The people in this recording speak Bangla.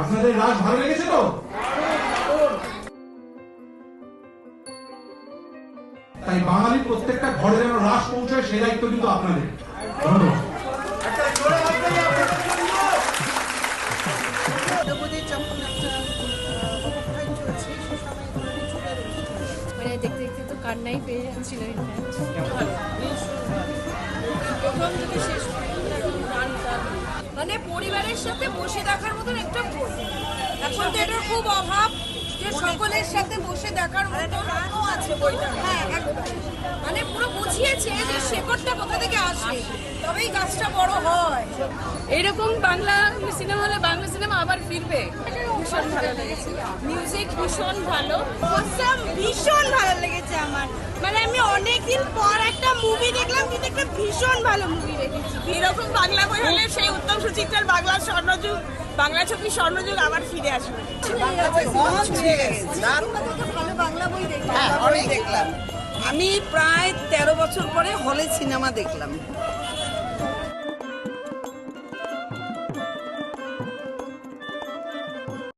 আপনাদের ভালো তাই বাঙালির প্রত্যেকটা ঘরে যেন রাস পৌঁছায় সে দায়িত্ব কিন্তু আপনাদের। ধন্যবাদ। মানে দেখতে দেখতে তো কান্নাই পেয়ে যাচ্ছিল প্রথম থেকে শেষ। মানে পরিবারের সাথে বসে দেখার মতন একটা বই এখন তো এটার খুব অভাব যে সকলের সাথে বসে দেখার মতন। আছে বইটা হ্যাঁ মানে পুরো বুঝিয়েছে যে শেকড়টা কোথা থেকে আসে তবেই গাছটা বড় হয়। এইরকম বাংলা সিনেমা হলে বাংলা সিনেমা আবার ফিরবে। ভীষণ ভালো লেগেছে। মিউজিক ভীষণ ভালো। অসাম ভীষণ ভালো লেগেছে আমার। মানে আমি অনেকদিন পর একটা মুভি দেখলাম কিন্তু একটা ভীষণ ভালো মুভি দেখেছি। এরকম বাংলা বই হলে সেই উত্তম সুচিত্রার বাংলা স্বর্ণযুগ, বাংলা ছবি স্বর্ণযুগ আবার ফিরে আসবে। হ্যাঁ আমি প্রায় তেরো বছর পরে হলে সিনেমা দেখলাম।